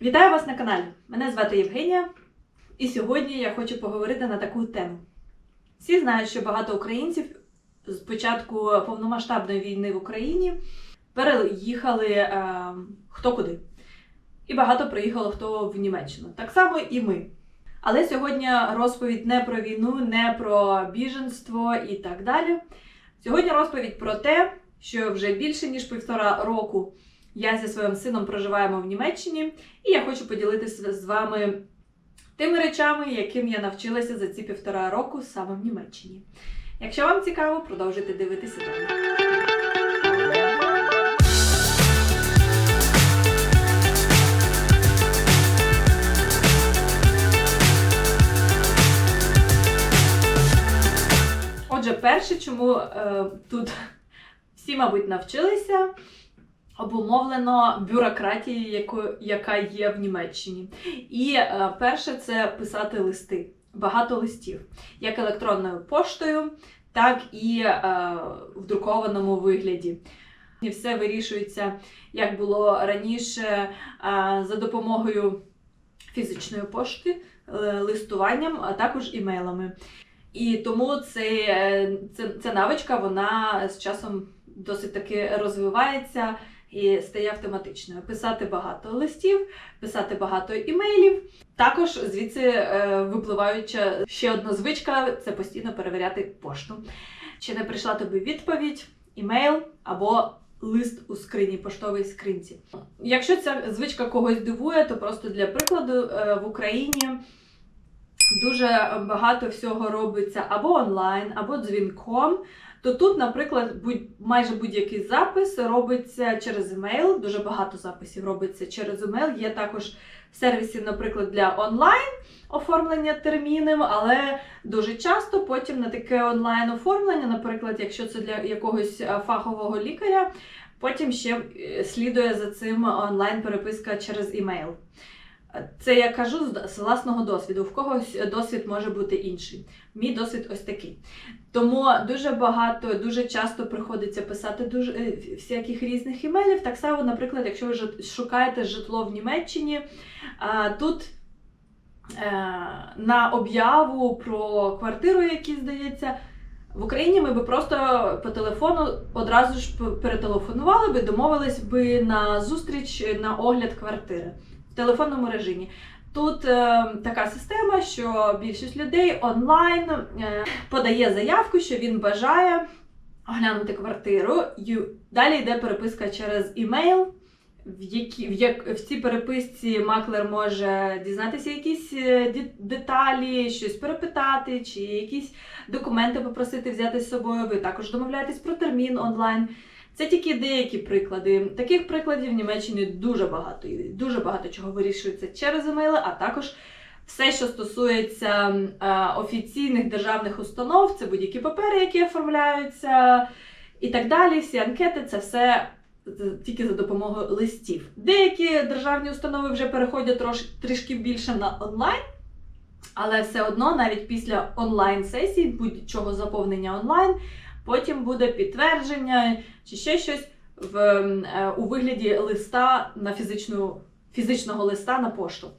Вітаю вас на каналі! Мене звати Євгенія, і сьогодні я хочу поговорити на таку тему. Всі знають, що багато українців з початку повномасштабної війни в Україні переїхали е, хто куди. І багато приїхало хто в Німеччину. Так само і ми. Але сьогодні розповідь не про війну, не про біженство і так далі. Сьогодні розповідь про те, що вже більше ніж півтора року я зі своїм сином проживаємо в Німеччині, і я хочу поділитися з вами тими речами, яким я навчилася за ці півтора року саме в Німеччині. Якщо вам цікаво, продовжуйте дивитися далі. Отже, перше, чому е, тут всі, мабуть, навчилися, обумовлено бюрократією, яко, яка є в Німеччині. І е, перше це писати листи, багато листів, як електронною поштою, так і е, в друкованому вигляді. І все вирішується, як було раніше, е, за допомогою фізичної пошти, листуванням, а також імейлами. І тому цей, е, це, ця навичка вона з часом досить таки розвивається і стає автоматичною. Писати багато листів, писати багато імейлів. Також звідси е, випливаюча ще одна звичка це постійно перевіряти пошту. Чи не прийшла тобі відповідь, імейл або лист у скрині, поштовій скринці. Якщо ця звичка когось дивує, то просто для прикладу е, в Україні. Дуже багато всього робиться або онлайн, або дзвінком. То тут, наприклад, будь, майже будь-який запис робиться через емейл. Дуже багато записів робиться через емейл. Є також сервіси, наприклад, для онлайн оформлення термінів, але дуже часто потім на таке онлайн оформлення, наприклад, якщо це для якогось е, фахового лікаря, потім ще е, слідує за цим онлайн переписка через імейл. Це я кажу з- власного досвіду. В когось досвід може бути інший. Мій досвід ось такий. Тому дуже багато, дуже часто приходиться писати дуже е, всяких різних імейлів. Так само, наприклад, якщо ви шукаєте житло в Німеччині, тут е, на об'яву про квартиру, які здається. В Україні ми би просто по телефону одразу ж перетелефонували би, домовились би на зустріч на огляд квартири телефонному режимі. Тут е, така система, що більшість людей онлайн е, подає заявку, що він бажає оглянути квартиру. І далі йде переписка через імейл. В, які, в, як, в цій переписці маклер може дізнатися якісь е, деталі, щось перепитати, чи якісь документи попросити взяти з собою. Ви також домовляєтесь про термін онлайн. Це тільки деякі приклади. Таких прикладів в Німеччині дуже багато. І дуже багато чого вирішується через емейли, а також все, що стосується е, офіційних державних установ, це будь-які папери, які оформляються, і так далі. Всі анкети, це все тільки за допомогою листів. Деякі державні установи вже переходять трош, трішки більше на онлайн. Але все одно, навіть після онлайн-сесій, будь-чого заповнення онлайн, потім буде підтвердження чи ще щось в, е, у вигляді листа на фізичну, фізичного листа на пошту.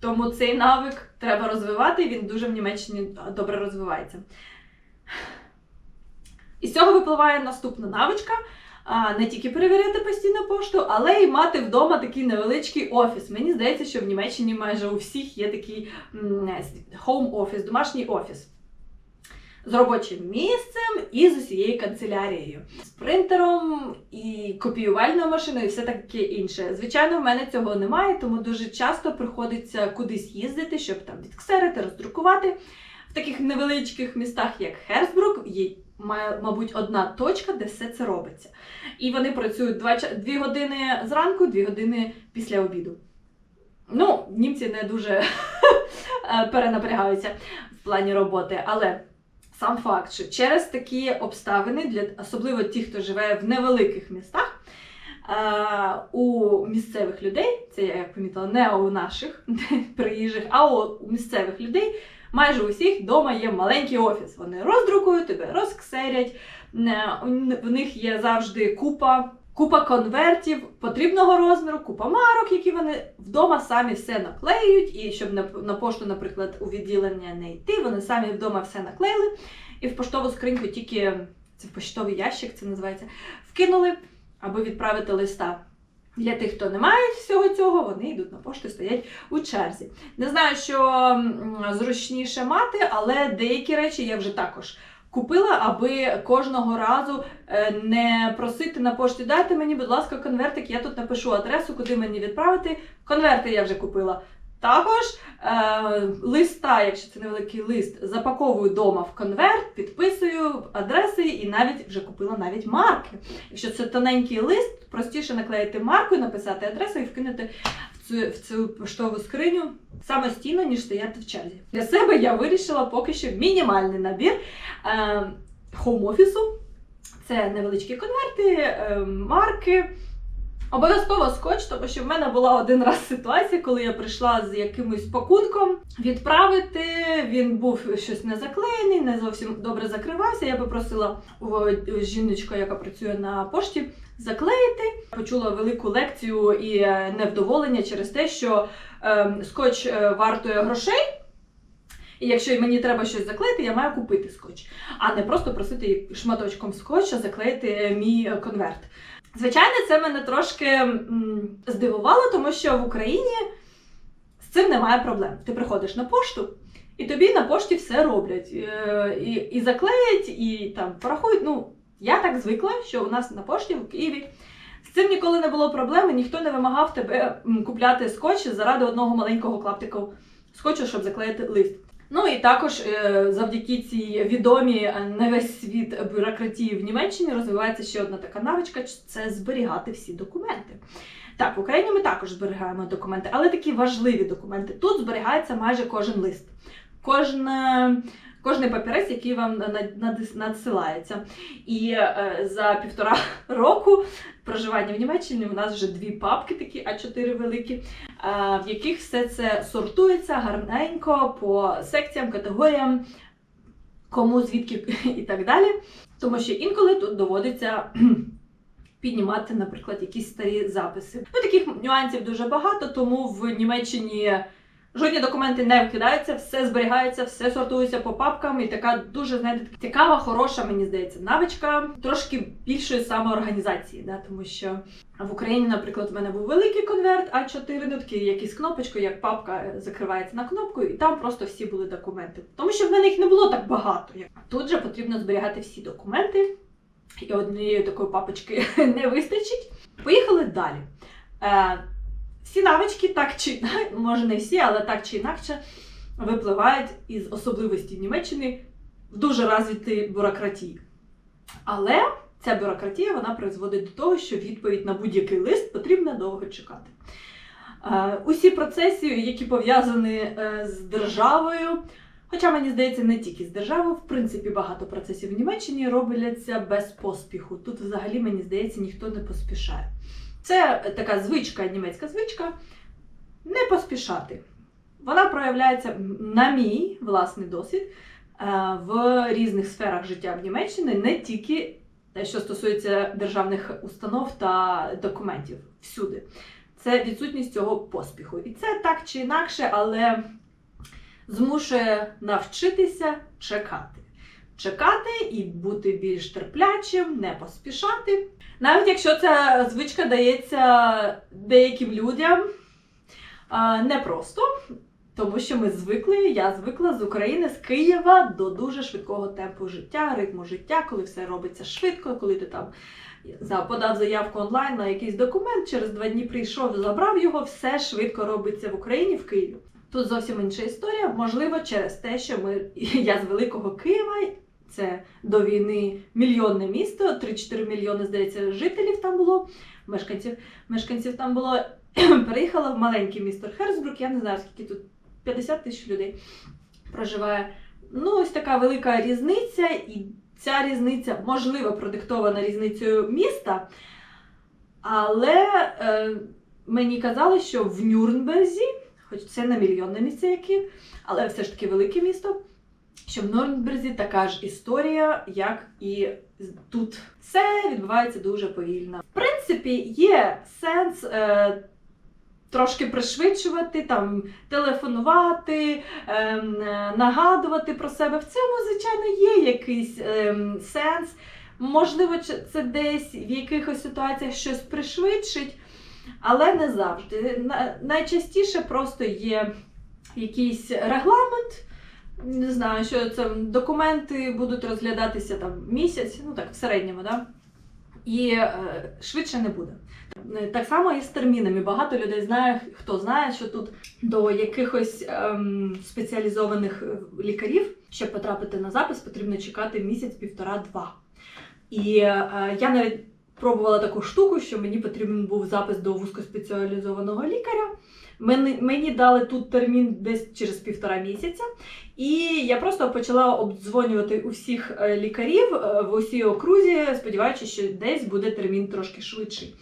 Тому цей навик треба розвивати, він дуже в Німеччині добре розвивається. Із цього випливає наступна навичка. Не тільки перевіряти постійно пошту, але й мати вдома такий невеличкий офіс. Мені здається, що в Німеччині майже у всіх є такий home офіс, домашній офіс з робочим місцем і з усією канцелярією, з принтером і копіювальною машиною, і все таке інше. Звичайно, в мене цього немає, тому дуже часто приходиться кудись їздити, щоб там відксерити, роздрукувати. В таких невеличких містах, як Херсбрук, є мабуть, одна точка, де все це робиться. І вони працюють 2, 2 години зранку, 2 години після обіду. Ну, німці не дуже е, перенапрягаються в плані роботи, але сам факт, що через такі обставини, для особливо ті, хто живе в невеликих містах, е, у місцевих людей, це я помітила, не у наших приїжджих, а у, місцевих людей. Майже у всіх вдома є маленький офіс. Вони роздрукують тебе, розксерять. е, В них є завжди купа Купа конвертів потрібного розміру, купа марок, які вони вдома самі все наклеюють. І щоб на, пошту, наприклад, у відділення не йти, вони самі вдома все наклеїли. І в поштову скриньку тільки це в поштовий ящик, це називається, вкинули, аби відправити листа. Для тих, хто не має всього цього, вони йдуть на пошту стоять у черзі. Не знаю, що зручніше мати, але деякі речі я вже також купила, аби кожного разу е, не просити на пошті. Дайте мені, будь ласка, конвертик, я тут напишу адресу, куди мені відправити. Конверти я вже купила. Також е, листа, якщо це невеликий лист, запаковую вдома в конверт, підписую адреси і навіть вже купила навіть марки. Якщо це тоненький лист, простіше наклеїти марку, написати адресу і вкинути в цю, поштову скриню самостійно, ніж стояти в черзі. Для себе я вирішила поки що мінімальний набір е, хоум-офісу. Це невеличкі конверти, е, марки. Обов'язково скотч, тому що в мене була один раз ситуація, коли я прийшла з якимось пакунком відправити. Він був щось не заклеєний, не зовсім добре закривався. Я попросила у жіночку, яка працює на пошті, заклеїти. Почула велику лекцію і е, невдоволення через те, що е, скотч вартує грошей. І якщо мені треба щось заклеїти, я маю купити скотч, а не просто просити шматочком скотча заклеїти е, мій е, конверт. Звичайно, це мене трошки здивувало, тому що в Україні з цим немає проблем. Ти приходиш на пошту, і тобі на пошті все роблять. І, і заклеять, і там порахують. Ну, я так звикла, що у нас на пошті в Києві. З цим ніколи не було проблеми, ніхто не вимагав тебе купляти скотч заради одного маленького клаптика скотчу, щоб заклеїти лист. Ну і також е, завдяки цій відомій е, на весь світ бюрократії в Німеччині розвивається ще одна така навичка це зберігати всі документи. Так, в Україні ми також зберігаємо документи, але такі важливі документи. Тут зберігається майже кожен лист, кожен, е, кожний папірець, який вам над- над- надсилається. І е, за півтора року проживання в Німеччині у нас вже дві папки, такі А4 великі, е, в яких все це сортується гарненько по секціям, категоріям, кому звідки і так далі. Тому що інколи тут доводиться піднімати, наприклад, якісь старі записи. Ну, таких нюансів дуже багато, тому в Німеччині жодні документи не вкидаються, все зберігається, все сортується по папкам. І така дуже, знаєте, цікава, хороша, мені здається, навичка трошки більшої самоорганізації, да, тому що в Україні, наприклад, в мене був великий конверт А4, ну такий якийсь кнопочкою, як папка е, закривається на кнопку, і там просто всі були документи. Тому що в мене їх не було так багато. Тут же потрібно зберігати всі документи, і однієї такої папочки не вистачить. Поїхали далі. Всі навички, так чи може не всі, але так чи інакше, випливають із особливості Німеччини в дуже розвитій бюрократії. Але ця бюрократія вона призводить до того, що відповідь на будь-який лист потрібно довго чекати. Е, Усі процеси, які пов'язані е, з державою, хоча мені здається, не тільки з державою, в принципі, багато процесів в Німеччині робляться без поспіху. Тут взагалі, мені здається, ніхто не поспішає. Це така звичка, німецька звичка не поспішати. Вона проявляється, на мій власний досвід, е, в різних сферах життя в Німеччині, не тільки що стосується державних установ та документів всюди. Це відсутність цього поспіху. І це так чи інакше, але змушує навчитися чекати. Чекати і бути більш терплячим, не поспішати. Навіть якщо ця звичка дається деяким людям непросто, тому що ми звикли, я звикла з України, з Києва до дуже швидкого темпу життя, ритму життя, коли все робиться швидко, коли ти там подав заявку онлайн на якийсь документ, через два дні прийшов, забрав його, все швидко робиться в Україні, в Києві. Тут зовсім інша історія, можливо, через те, що ми я з великого Києва. Це до війни мільйонне місто, 3-4 мільйони, здається, жителів там було, мешканців, мешканців там було. Переїхала в маленьке місто Херцбрук, я не знаю, скільки тут 50 тисяч людей проживає. Ну, ось така велика різниця, і ця різниця, можливо, продиктована різницею міста. Але е, мені казали, що в Нюрнберзі, хоч це не мільйонне місце, яке, але все ж таки велике місто. Що в Нюрнберзі така ж історія, як і тут. Все відбувається дуже повільно. В принципі, є сенс. Е, Трошки пришвидшувати, там телефонувати, ем, е, нагадувати про себе. В цьому, звичайно, є якийсь ем, сенс. Можливо, це десь в якихось ситуаціях щось пришвидшить, але не завжди. Найчастіше просто є якийсь регламент. Не знаю, що це документи будуть розглядатися там місяць, ну так, в середньому, да? і е, швидше не буде. Так само і з термінами. Багато людей знає, хто знає, що тут до якихось ем, спеціалізованих е, лікарів, щоб потрапити на запис, потрібно чекати місяць, півтора-два. І е, я навіть пробувала таку штуку, що мені потрібен був запис до вузькоспеціалізованого лікаря. Мені, мені дали тут термін десь через півтора місяця, і я просто почала обдзвонювати усіх е, лікарів е, в усій окрузі, сподіваючись, що десь буде термін трошки швидший.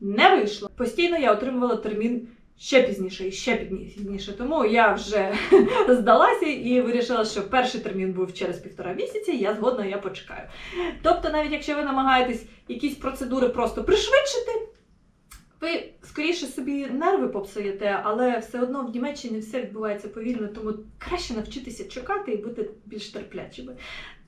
Не вийшло. Постійно я отримувала термін ще пізніше і ще пізніше. Тому я вже здалася і вирішила, що перший термін був через півтора місяці, я згодна, я почекаю. Тобто, навіть якщо ви намагаєтесь якісь процедури просто пришвидшити, ви скоріше собі нерви попсуєте, але все одно в Німеччині все відбувається повільно, тому краще навчитися чекати і бути більш терплячими.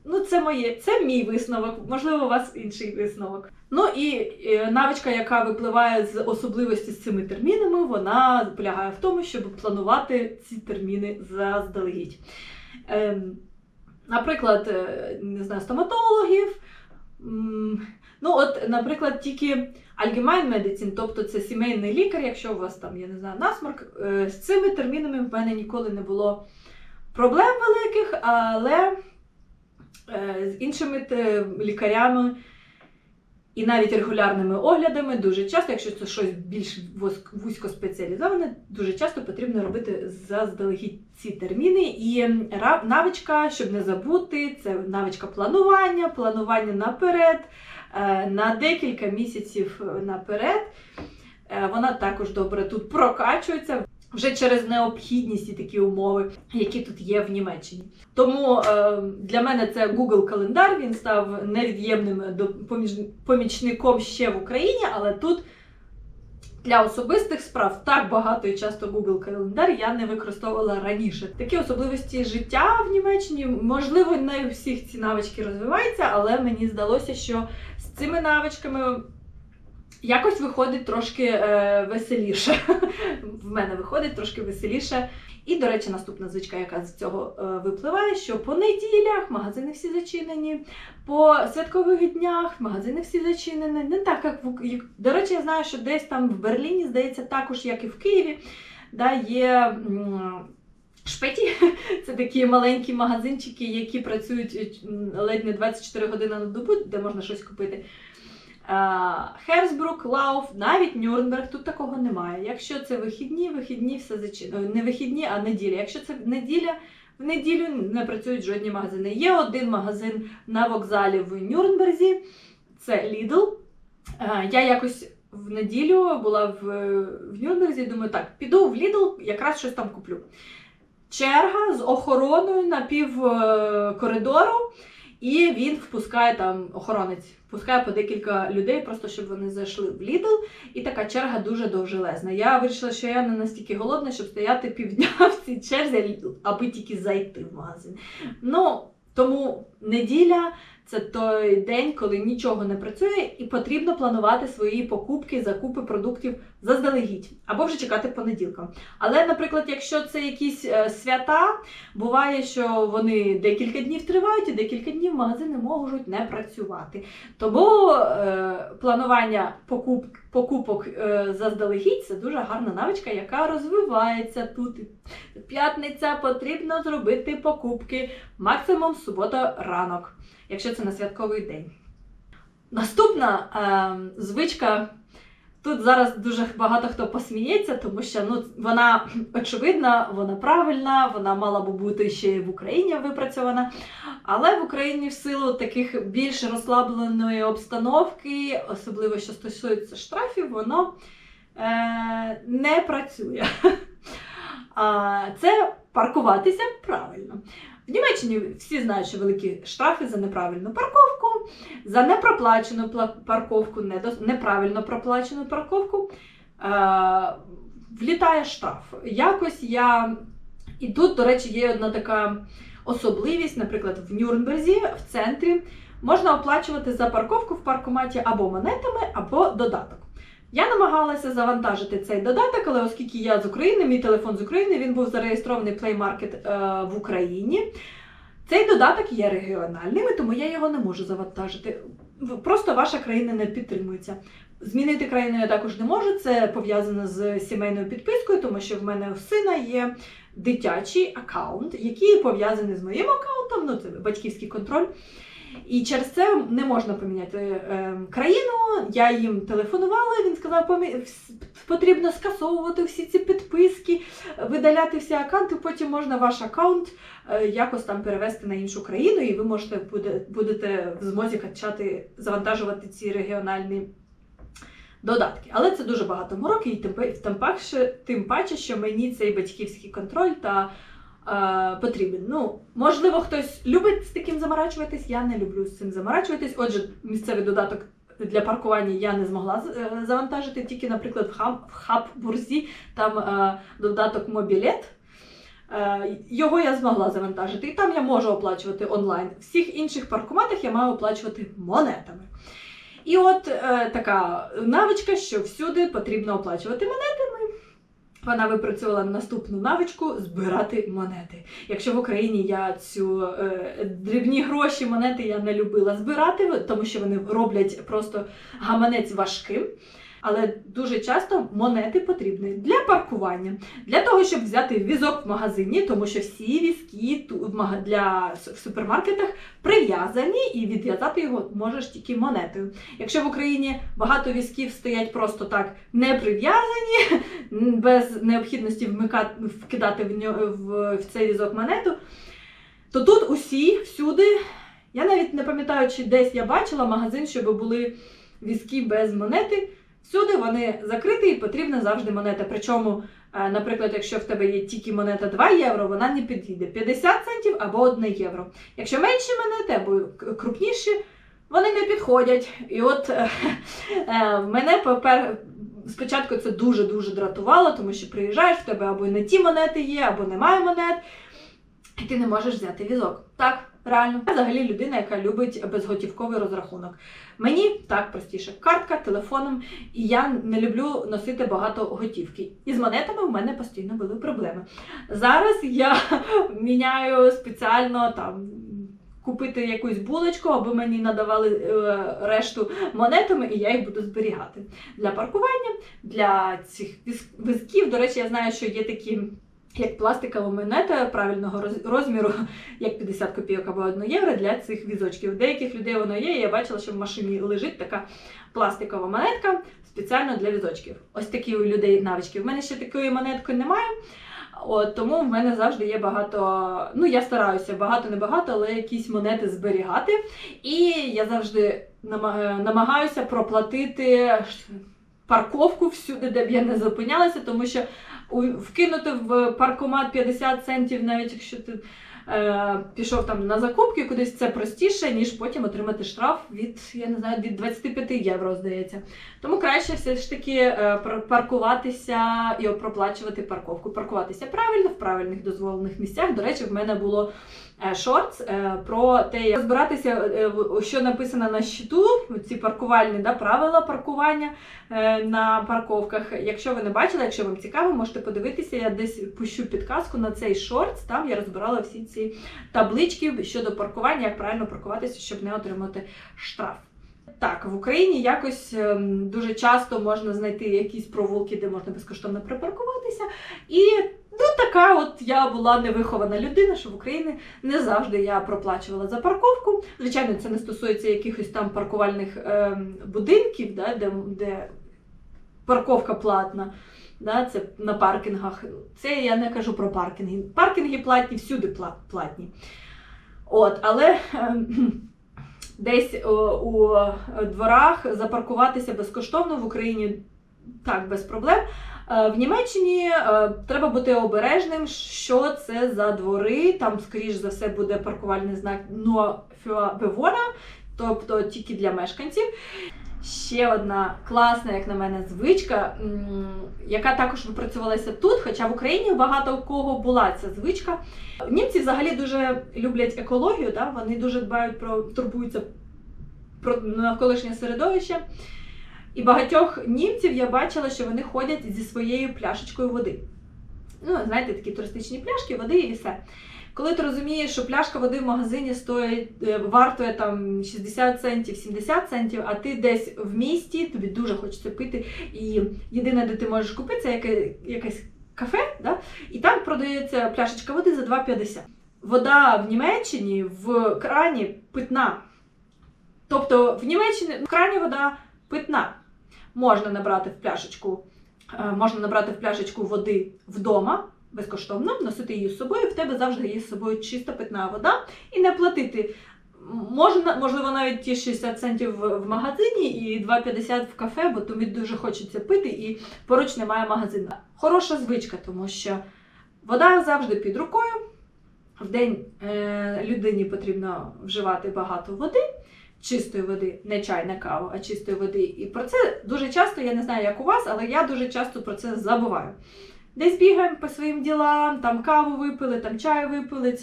Ну, це моє, це мій висновок, можливо, у вас інший висновок. Ну і е, навичка, яка випливає з особливості з цими термінами, вона полягає в тому, щоб планувати ці терміни заздалегідь. Ем, наприклад, е, не знаю, стоматологів. Ну, от, наприклад, тільки Allgemein Medicine, тобто це сімейний лікар, якщо у вас там, я не знаю, насморк, е, з цими термінами в мене ніколи не було проблем великих, але е, з іншими лікарями і навіть регулярними оглядами дуже часто, якщо це щось більш вузько- вузькоспеціалізоване, дуже часто потрібно робити заздалегідь ці терміни. І навичка, щоб не забути, це навичка планування, планування наперед, е, на декілька місяців наперед. Е, Вона також добре тут прокачується вже через необхідність і такі умови, які тут є в Німеччині. Тому е, для мене це Google календар. Він став невід'ємним помічником ще в Україні, але тут для особистих справ так багато і часто Google календар я не використовувала раніше. Такі особливості життя в Німеччині, можливо, не у всіх ці навички розвиваються, але мені здалося, що з цими навичками. Якось виходить трошки е, веселіше. В мене виходить трошки веселіше. І, до речі, наступна звичка, яка з цього е, випливає, що по неділях магазини всі зачинені, по святкових днях магазини всі зачинені. Не так, як в До речі, я знаю, що десь там в Берліні, здається, також, як і в Києві, да, є. Шпеті це такі маленькі магазинчики, які працюють ледь не 24 години на добу, де можна щось купити. Херсбрук, Лауф, навіть Нюрнберг, тут такого немає. Якщо це вихідні, вихідні все зачинено. Не вихідні, а неділя. Якщо це неділя, в неділю не працюють жодні магазини. Є один магазин на вокзалі в Нюрнберзі, це Lidl. Е, Я якось в неділю була в, в Нюрнберзі думаю, так, піду в Lidl, якраз щось там куплю. Черга з охороною на пів е, коридору. І він впускає там охоронець, впускає по декілька людей, просто щоб вони зайшли в Лідл. І така черга дуже довжелезна. Я вирішила, що я не настільки голодна, щоб стояти півдня в цій черзі, аби тільки зайти в магазин. Ну, тому неділя це той день, коли нічого не працює, і потрібно планувати свої покупки, закупи продуктів заздалегідь, або вже чекати понеділка. Але, наприклад, якщо це якісь е, свята, буває, що вони декілька днів тривають, і декілька днів магазини можуть не працювати. Тому е, планування покуп, покупок е, заздалегідь це дуже гарна навичка, яка розвивається тут. П'ятниця потрібно зробити покупки максимум субота ранок, якщо це на святковий день. Наступна е, звичка. Тут зараз дуже багато хто посміється, тому що ну, вона очевидна, вона правильна, вона мала би бути ще в Україні випрацьована. Але в Україні в силу таких більш розслабленої обстановки, особливо що стосується штрафів, воно е, не працює. Це паркуватися правильно. В Німеччині всі знають, що великі штрафи за неправильну парковку, за непроплачену парковку, неправильно проплачену парковку. Е, влітає штраф. Якось я. І тут, до речі, є одна така особливість, наприклад, в Нюрнберзі, в центрі, можна оплачувати за парковку в паркоматі або монетами, або додаток. Я намагалася завантажити цей додаток, але оскільки я з України, мій телефон з України, він був зареєстрований Play Market е, в Україні. Цей додаток є регіональним, тому я його не можу завантажити. Просто ваша країна не підтримується. Змінити країну я також не можу. Це пов'язано з сімейною підпискою, тому що в мене у сина є дитячий аккаунт, який пов'язаний з моїм аккаунтом, ну це батьківський контроль. І через це не можна поміняти е, країну. Я їм телефонувала. Він сказав, потрібно скасовувати всі ці підписки, видаляти всі аккаунти. Потім можна ваш аккаунт е, якось там перевести на іншу країну, і ви можете буде, будете в змозі качати, завантажувати ці регіональні додатки. Але це дуже багато мороки, і тим, паче, тим паче, що мені цей батьківський контроль та е, потрібен. Ну, можливо, хтось любить з таким заморачуватись. Я не люблю з цим заморачуватись. Отже, місцевий додаток. Для паркування я не змогла е, завантажити, тільки, наприклад, в хаб, в хаб-бурзі там е, додаток Мобілет. Е, Його я змогла завантажити, і там я можу оплачувати онлайн. Всіх інших паркоматах я маю оплачувати монетами. І от е, така навичка, що всюди потрібно оплачувати монетами. Вона випрацювала наступну навичку збирати монети. Якщо в Україні я цю е, дрібні гроші, монети я не любила збирати, тому що вони роблять просто гаманець важким. Але дуже часто монети потрібні для паркування, для того, щоб взяти візок в магазині, тому що всі візки для в супермаркетах прив'язані, і відв'язати його можеш тільки монетою. Якщо в Україні багато візків стоять просто так не прив'язані, без необхідності вмикати, вкидати в, нього, в цей візок монету, то тут усі всюди. Я навіть не пам'ятаю, чи десь я бачила магазин, щоб були візки без монети. Всюди вони закриті і потрібна завжди монета. Причому, е, наприклад, якщо в тебе є тільки монета 2 євро, вона не підійде 50 центів або 1 євро. Якщо менші монети або крупніші, вони не підходять. І от е, е, в мене попер... спочатку це дуже-дуже дратувало, тому що приїжджаєш, в тебе або не ті монети є, або немає монет, і ти не можеш взяти візок. Так, реально. Я взагалі людина, яка любить безготівковий розрахунок. Мені так простіше. Картка, телефоном, і я не люблю носити багато готівки. І з монетами в мене постійно були проблеми. Зараз я міняю спеціально там. Купити якусь булочку, аби мені надавали е, решту монетами, і я їх буду зберігати для паркування, для цих віз- візків. До речі, я знаю, що є такі, як пластикова монета правильного розміру, як 50 копійок або 1 євро для цих візочків. Деяких людей воно є. і Я бачила, що в машині лежить така пластикова монетка спеціально для візочків. Ось такі у людей навички. В мене ще такої монетки немає. От, тому в мене завжди є багато. Ну, я стараюся багато не багато, але якісь монети зберігати. І я завжди намагаюся проплатити парковку всюди, де б я не зупинялася, тому що вкинути в паркомат 50 центів, навіть якщо ти е, пішов там на закупки кудись, це простіше, ніж потім отримати штраф від, я не знаю, від 25 євро, здається. Тому краще все ж таки е, паркуватися і проплачувати парковку. Паркуватися правильно, в правильних дозволених місцях. До речі, в мене було шортс е, про те, як розбиратися, е, що написано на щиту, ці паркувальні да, правила паркування е, на парковках. Якщо ви не бачили, якщо вам цікаво, можете подивитися. Я десь пущу підказку на цей шортс. Там я розбирала всі ці таблички щодо паркування, як правильно паркуватися, щоб не отримати штраф. Так, в Україні якось ем, дуже часто можна знайти якісь провулки, де можна безкоштовно припаркуватися. І ну, така от я була невихована людина, що в Україні не завжди я проплачувала за парковку. Звичайно, це не стосується якихось там паркувальних ем, будинків, да, де, де парковка платна. Да, це на паркінгах. Це я не кажу про паркінги. Паркінги платні, всюди платні. От, але ем, десь о, у дворах запаркуватися безкоштовно в Україні так, без проблем. Е, В Німеччині е, треба бути обережним, що це за двори. Там, скоріш за все, буде паркувальний знак «No für Bewohner», тобто тільки для мешканців. Ще одна класна, як на мене, звичка, яка також випрацювалася тут, хоча в Україні багато у кого була ця звичка. Німці взагалі дуже люблять екологію, да? вони дуже дбають про турбуються про навколишнє середовище. І багатьох німців я бачила, що вони ходять зі своєю пляшечкою води. Ну, знаєте, такі туристичні пляшки, води і все. Коли ти розумієш, що пляшка води в магазині стоїть, е, вартує там 60 центів, 70 центів, а ти десь в місті, тобі дуже хочеться пити, і єдине, де ти можеш купити, це яке, якесь кафе, да? і там продається пляшечка води за 2,50. Вода в Німеччині в крані питна. Тобто в Німеччині в крані вода питна. Можна набрати в пляшечку, е, можна набрати в пляшечку води вдома безкоштовно, носити її з собою. В тебе завжди є з собою чиста питна вода і не платити. Можна, можливо, навіть ті 60 центів в магазині і 2,50 в кафе, бо тобі дуже хочеться пити і поруч немає магазину. Хороша звичка, тому що вода завжди під рукою. В день е, людині потрібно вживати багато води, чистої води, не чай, не каву, а чистої води. І про це дуже часто, я не знаю, як у вас, але я дуже часто про це забуваю. Десь бігаємо по своїм ділам, там каву випили, там чай випили.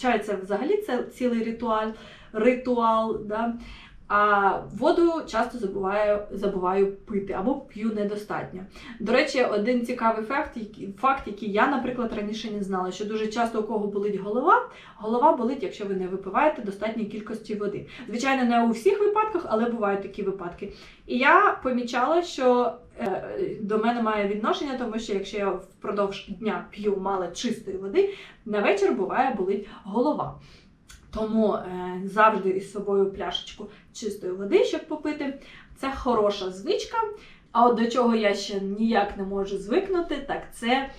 Чай це взагалі це цілий ритуал, ритуал. Да? А воду часто забуваю, забуваю пити або п'ю недостатньо. До речі, один цікавий факт, факт, який я, наприклад, раніше не знала, що дуже часто у кого болить голова, голова болить, якщо ви не випиваєте достатньої кількості води. Звичайно, не у всіх випадках, але бувають такі випадки. І я помічала, що е, до мене має відношення, тому що якщо я впродовж дня п'ю мало чистої води, на вечір буває болить голова. Тому е, завжди із собою пляшечку чистої води, щоб попити. Це хороша звичка. А от до чого я ще ніяк не можу звикнути, так це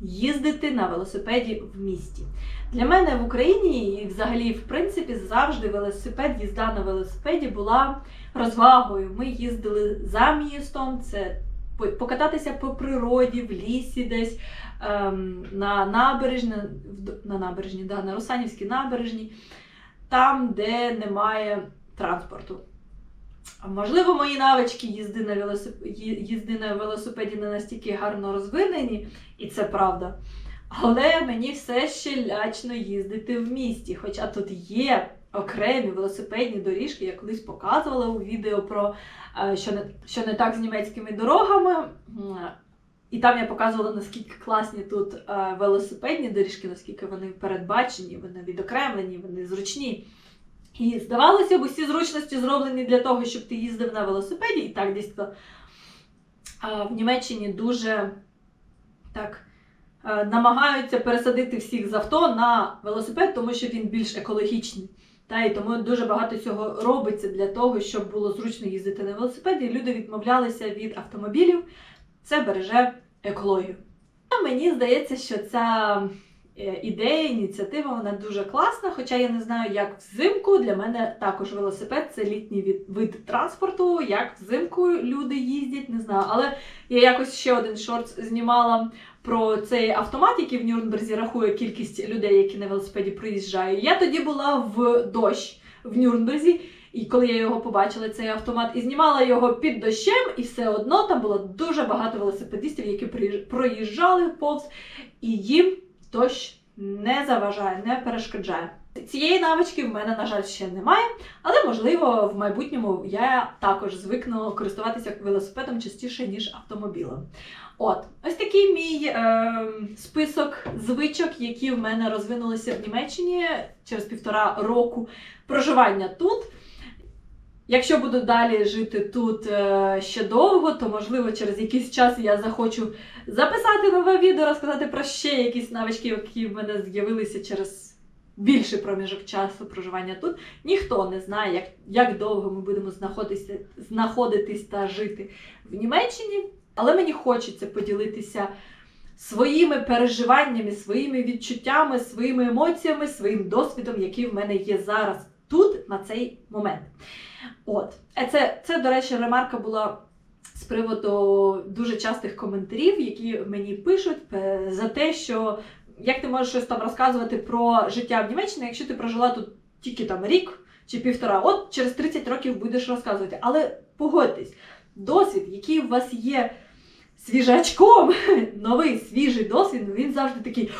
їздити на велосипеді в місті. Для мене в Україні і взагалі, в принципі, завжди велосипед, їзда на велосипеді була розвагою. Ми їздили за містом, це покататися по природі, в лісі десь, ем, на набережні, на набережні, да, на Русанівській набережні, там, де немає транспорту. Можливо, мої навички їзди на, велосип... їзди на велосипеді не настільки гарно розвинені, і це правда. Але мені все ще лячно їздити в місті. Хоча тут є окремі велосипедні доріжки, я колись показувала у відео про е, що не, що не так з німецькими дорогами. І там я показувала, наскільки класні тут е, велосипедні доріжки, наскільки вони передбачені, вони відокремлені, вони зручні. І здавалося б, усі зручності зроблені для того, щоб ти їздив на велосипеді, і так дійсно в Німеччині дуже так намагаються пересадити всіх з авто на велосипед, тому що він більш екологічний. Та, і тому дуже багато цього робиться для того, щоб було зручно їздити на велосипеді. Люди відмовлялися від автомобілів. Це береже екологію. А Мені здається, що ця ідея, ініціатива вона дуже класна. Хоча я не знаю, як взимку. Для мене також велосипед це літній вид транспорту. Як взимку люди їздять, не знаю. Але я якось ще один шорт знімала про цей автомат, який в Нюрнберзі рахує кількість людей, які на велосипеді приїжджають. Я тоді була в дощ в Нюрнберзі. І коли я його побачила, цей автомат, і знімала його під дощем, і все одно там було дуже багато велосипедистів, які проїжджали повз, і їм дощ не заважає, не перешкоджає. Цієї навички в мене, на жаль, ще немає, але можливо в майбутньому я також звикну користуватися велосипедом частіше, ніж автомобілем. От, ось такий мій е, список звичок, які в мене розвинулися в Німеччині через півтора року проживання тут. Якщо буду далі жити тут е, ще довго, то можливо через якийсь час я захочу записати нове відео, розказати про ще якісь навички, які в мене з'явилися через більший проміжок часу проживання тут. Ніхто не знає, як, як довго ми будемо знаходитися, знаходитись та жити в Німеччині, але мені хочеться поділитися своїми переживаннями, своїми відчуттями, своїми емоціями, своїм досвідом, який в мене є зараз тут на цей момент. От, Е, це, це, до речі, ремарка була з приводу дуже частих коментарів, які мені пишуть е, за те, що як ти можеш щось там розказувати про життя в Німеччині, якщо ти прожила тут тільки там рік чи півтора, от через 30 років будеш розказувати. Але погодьтесь, досвід, який у вас є свіжачком, новий свіжий досвід, він завжди такий.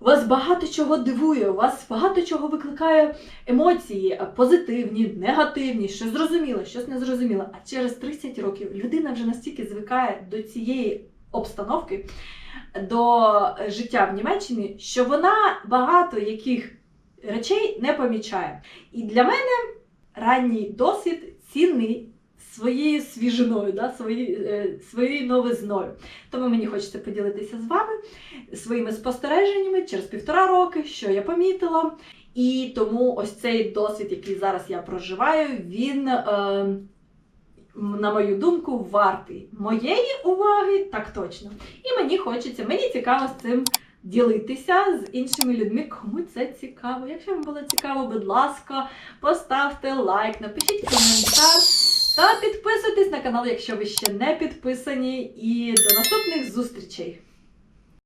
Вас багато чого дивує, у вас багато чого викликає емоції, позитивні, негативні, щось зрозуміло, щось не зрозуміло. А через 30 років людина вже настільки звикає до цієї обстановки, до життя в Німеччині, що вона багато яких речей не помічає. І для мене ранній досвід цінний своєю свіжиною, да, е, своєю новизною. Тому мені хочеться поділитися з вами своїми спостереженнями через півтора роки, що я помітила. І тому ось цей досвід, який зараз я проживаю, він, е, на мою думку, вартий моєї уваги, так точно. І мені хочеться, мені цікаво з цим ділитися з іншими людьми, кому це цікаво. Якщо вам було цікаво, будь ласка, поставте лайк, напишіть коментар та підписуйтесь на канал, якщо ви ще не підписані. І до наступних зустрічей!